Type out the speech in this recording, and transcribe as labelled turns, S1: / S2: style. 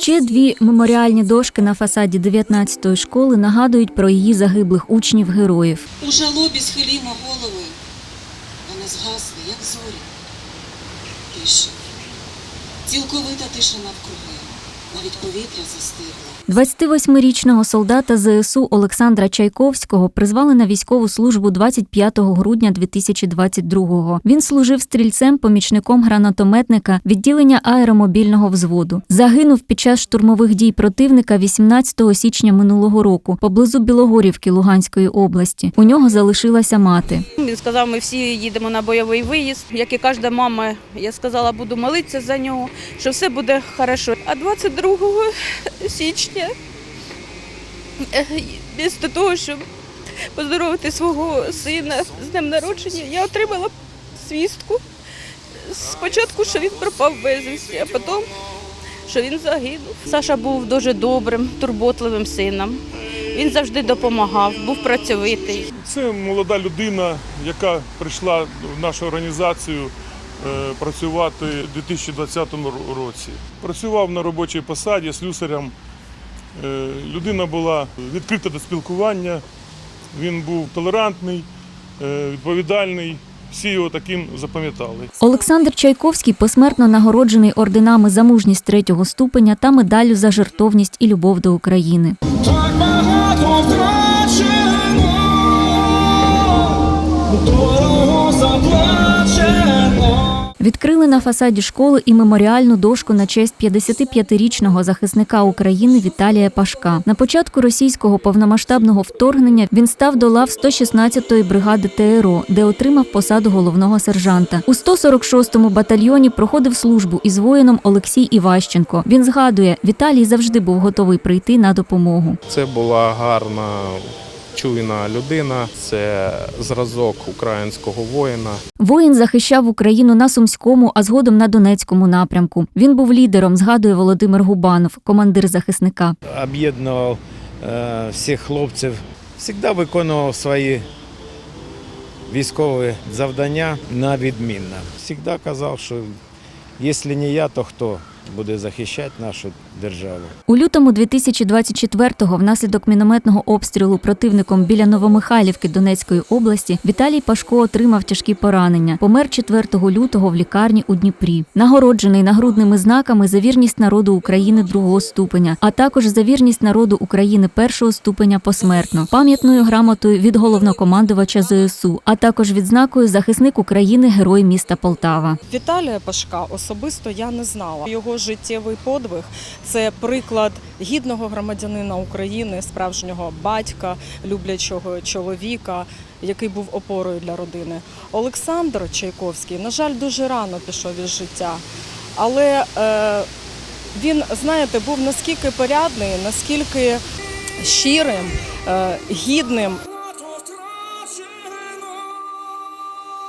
S1: Ще дві меморіальні дошки на фасаді 19-ї школи нагадують про її загиблих учнів героїв.
S2: У жалобі схилімо голови, вони згасли, як зорі. Тиша. Цілковита тиша навкруги, навіть повітря застигло.
S1: 28-річного солдата ЗСУ Олександра Чайковського призвали на військову службу 25 грудня 2022-го. Він служив стрільцем, помічником гранатометника відділення аеромобільного взводу. Загинув під час штурмових дій противника 18 січня минулого року поблизу Білогорівки Луганської області. У нього залишилася мати.
S3: Він сказав, ми всі їдемо на бойовий виїзд. Як і кожна мама, я сказала, буду молитися за нього, що все буде хорошо. А 22 січня, е, після того, щоб поздоровити свого сина з днем народження, я отримала свістку. Спочатку, що він пропав безвісті, а потім, що він загинув. Саша був дуже добрим, турботливим сином. Він завжди допомагав, був працьовитий.
S4: Це молода людина, яка прийшла в нашу організацію е, працювати у 2020 році. Працював на робочій посаді слюсарем. Е, Людина була відкрита до спілкування, він був толерантний, е, відповідальний. Всі його таким запам'ятали.
S1: Олександр Чайковський посмертно нагороджений орденами за мужність третього ступеня та медаллю за жертовність і любов до України.
S5: Так багато втрачено,
S1: Відкрили на фасаді школи і меморіальну дошку на честь 55-річного захисника України Віталія Пашка. На початку російського повномасштабного вторгнення він став до лав 116-ї бригади ТРО, де отримав посаду головного сержанта. У 146-му батальйоні проходив службу із воїном Олексій Іващенко. Він згадує, Віталій завжди був готовий прийти на допомогу.
S6: Це була гарна, чуйна людина, це зразок українського воїна.
S1: Воїн захищав Україну на Сумському, а згодом на Донецькому напрямку. Він був лідером, згадує Володимир Губанов, командир захисника.
S7: об'єднував е, всіх хлопців, завжди виконував свої військові завдання на відмінно. Завжди казав, що якщо не я, то хто буде захищати нашу державу?
S1: У лютому 2024-го внаслідок мінометного обстрілу противником біля Новомихайлівки Донецької області Віталій Пашко отримав тяжкі поранення. Помер 4 лютого в лікарні у Дніпрі. Нагороджений нагрудними знаками за вірність народу України другого ступеня, а також за вірність народу України першого ступеня посмертно, пам'ятною грамотою від головнокомандувача ЗСУ, а також відзнакою захисник України Герой міста Полтава.
S8: Віталія Пашка особисто я не знала. Його життєвий подвиг. Це приклад гідного громадянина України, справжнього батька, люблячого чоловіка, який був опорою для родини. Олександр Чайковський, на жаль, дуже рано пішов із життя, але е, він, знаєте, був наскільки порядний, наскільки щирим, е, гідним